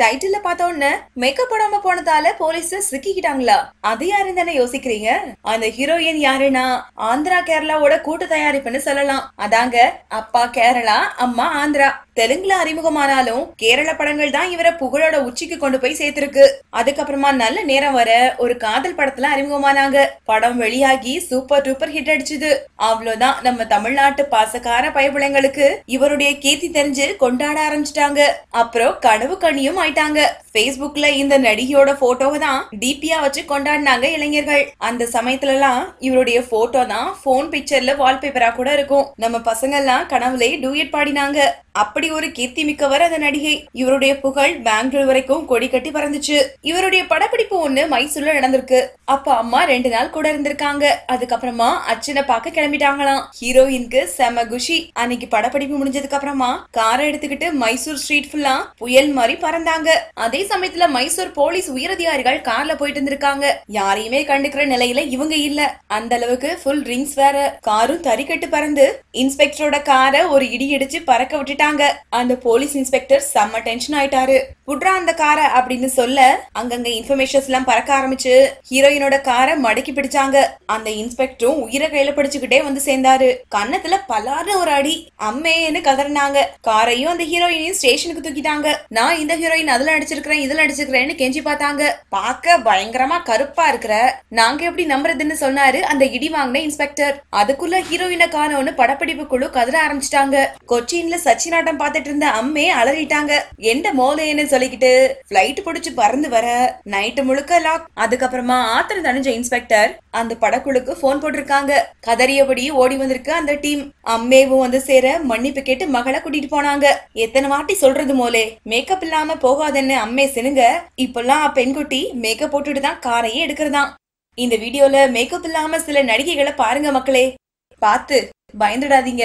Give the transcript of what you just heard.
டைட்டில பார்த்த உடனே மேக்கப் போடாம போனதால போலீஸ் சிக்கிக்கிட்டாங்களா? அது யாருன்னு தானே யோசிக்கிறீங்க? அந்த ஹீரோயின் யாருன்னா ஆந்திரா கேரளாவோட கூட்டு தயாரிப்புன்னு சொல்லலாம். அதாங்க அப்பா கேரளா அம்மா ஆந்திரா. தெலுங்குல அறிமுகமானாலும் கேரள படங்கள் தான் இவரை புகழோட உச்சிக்கு கொண்டு போய் சேர்த்திருக்கு. அதுக்கப்புறமா நல்ல நேரம் வர ஒரு காதல் படத்துல அறிமுகமானாங்க. படம் வெளியாகி சூப்பர் டூப்பர் ஹிட் அடிச்சுது. அவ்வளவுதான் நம்ம தமிழ்நாட்டு பாசக்கார பயபிள்ளைங்களுக்கு இவருடைய கீர்த்தி தெரிஞ்சு கொண்டாட ஆரம்பிச்சிட்டாங்க. அப்புறம் கனவு கனியும் ஆயிட்டாங்க. பேஸ்புக்ல இந்த நடிகையோட போட்டோவை தான் டிபியா வச்சு கொண்டாடினாங்க இளைஞர்கள். அந்த சமயத்துல எல்லாம் இவருடைய போட்டோ தான் போன் பிக்சர்ல வால்பேப்பரா கூட இருக்கும். நம்ம பசங்க எல்லாம் கனவுலே டூயட் பாடினாங்க. அப்படி ஒரு கீர்த்தி மிக்கவர் அந்த நடிகை இவருடைய புகழ் பெங்களூர் வரைக்கும் கொடி கட்டி பறந்துச்சு. இவருடைய படப்பிடிப்பு ஒண்ணு மைசூர்ல நடந்திருக்கு. அப்ப அம்மா ரெண்டு நாள் கூட இருந்திருக்காங்க. அதுக்கப்புறமா அச்சனை பார்க்க கிளம்பிட்டாங்களாம். ஹீரோயினுக்கு செம குஷி. அன்னைக்கு படப்பிடிப்பு முடிஞ்சதுக்கு அப்புறமா காரை எடுத்துக்கிட்டு மைசூர் ஸ்ட்ரீட் ஃபுல்லா புயல் மாதிரி பறந்தாங்க. அதே சமயத்துல மைசூர் போலீஸ் உயரதிகாரிகள் கார்ல போயிட்டு இருந்திருக்காங்க. யாரையுமே கண்டுக்கிற நிலையில இவங்க இல்ல. அந்த அளவுக்கு ஃபுல் ரிங்ஸ் வேற. காரும் தறிக்கட்டு பறந்து இன்ஸ்பெக்டரோட காரை ஒரு இடி இடிச்சு பறக்க விட்டுட்டாங்க. அந்த போலீஸ் இன்ஸ்பெக்டர் செம்ம டென்ஷன் ஆயிட்டாரு. புட்ரா அந்த காரை அப்படின்னு சொல்ல அங்கங்க இன்ஃபர்மேஷன்ஸ் எல்லாம் பறக்க ஆரம்பிச்சு ஹீரோயினோட காரை மடக்கி பிடிச்சாங்க. அந்த இன்ஸ்பெக்டரும் உயிரை கையில பிடிச்சுக்கிட்டே வந்து சேர்ந்தாரு. கன்னத்துல பலாறு ஒரு அடி. அம்மேன்னு கதறினாங்க. காரையும் அந்த ஹீரோயினையும் ஸ்டேஷனுக்கு தூக்கிட்டாங்க. நான் இந்த ஹீரோயின் அதுல நடிச்சிருக்கிறேன் இதுல நடிச்சிருக்கிறேன்னு கெஞ்சி பார்த்தாங்க. பார்க்க பயங்கரமா கருப்பா இருக்கிற. நாங்க எப்படி நம்புறதுன்னு சொன்னாரு அந்த இடி வாங்கின இன்ஸ்பெக்டர். அதுக்குள்ள ஹீரோயினை காணோன்னு படப்பிடிப்பு குழு கதற ஆரம்பிச்சிட்டாங்க. கொச்சின்ல சச்சினாட்டம் பார்த்துட்டு இருந்த அம்மே அலறிட்டாங்க. எந்த மோதையன்னு சொல்லிக்கிட்டு பிளைட் பிடிச்சு பறந்து வர நைட்டு முழுக்க லாக் அதுக்கப்புறமா ஆத்திரம் தணிஞ்ச இன்ஸ்பெக்டர் அந்த படக்குழுக்கு போன் போட்டிருக்காங்க. கதறியபடி ஓடி வந்திருக்கு அந்த டீம் அம்மேவும் வந்து சேர மன்னிப்பு கேட்டு மகளை கூட்டிட்டு போனாங்க. எத்தனை வாட்டி சொல்றது மோலே மேக்கப் இல்லாம போகாதன்னு அம்மே சினுங்க. இப்பெல்லாம் பெண்குட்டி மேக்கப் போட்டுட்டு தான் காரையே எடுக்கிறதாம். இந்த வீடியோல மேக்கப் இல்லாம சில நடிகைகளை பாருங்க மக்களே. பார்த்து பயந்துடாதீங்க.